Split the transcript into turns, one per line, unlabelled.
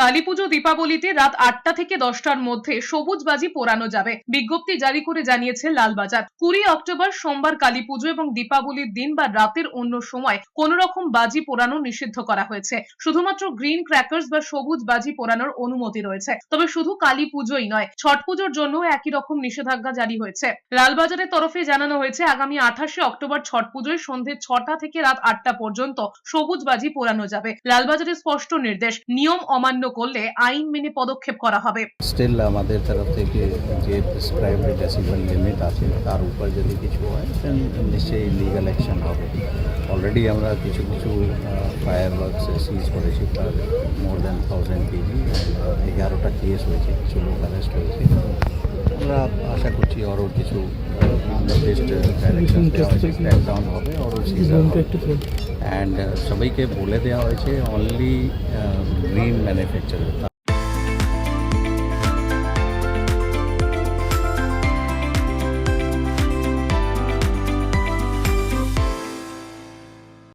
কালীপুজো, দীপাবলিতে রাত আটটা থেকে দশটার মধ্যে সবুজ বাজি পোড়ানো যাবে। বিজ্ঞপ্তি জারি করে জানিয়েছে লালবাজার। কুড়ি অক্টোবর সোমবার কালীপুজো এবং দীপাবলির দিন বা রাতের অন্য সময় কোন রকম বাজি পোড়ানো নিষিদ্ধ করা হয়েছে। শুধুমাত্র গ্রিন ক্র্যাকার্স বা সবুজ বাজি পোড়ানোর অনুমতি রয়েছে। তবে শুধু কালী পুজোই নয়, ছট পুজোর জন্য একই রকম নিষেধাজ্ঞা জারি হয়েছে। লালবাজারের তরফে জানানো হয়েছে, আগামী আঠাশে অক্টোবর ছট পুজোয় সন্ধে ছটা থেকে রাত আটটা পর্যন্ত সবুজ বাজি পোড়ানো যাবে। লালবাজারের স্পষ্ট নির্দেশ, নিয়ম অমান্য করলে আইন মেনে পদক্ষেপ করা হবে।
স্টিল আমাদের তরফ থেকে যে প্রেসক্রাইবড ডেসিবল লিমিট আছে তার উপর যদি কিছু হয় দেন নিশ্চয়ই লিগাল অ্যাকশন হবে। অলরেডি আমরা কিছু কিছু ফায়ার ওয়ার্কস সিজ করেছি তার মোর দ্যান থাউজেন্ড কেজি এগারোটা কেস হয়েছে কিছু লোক অ্যারেস্ট হয়েছে। আমরা আশা করছি আরও কিছু ডাইরেকশন হবে আরও সিজন অ্যান্ড সবাইকে বলে দেওয়া হয়েছে অনলি গ্রিন ম্যানুফ্যাকচারার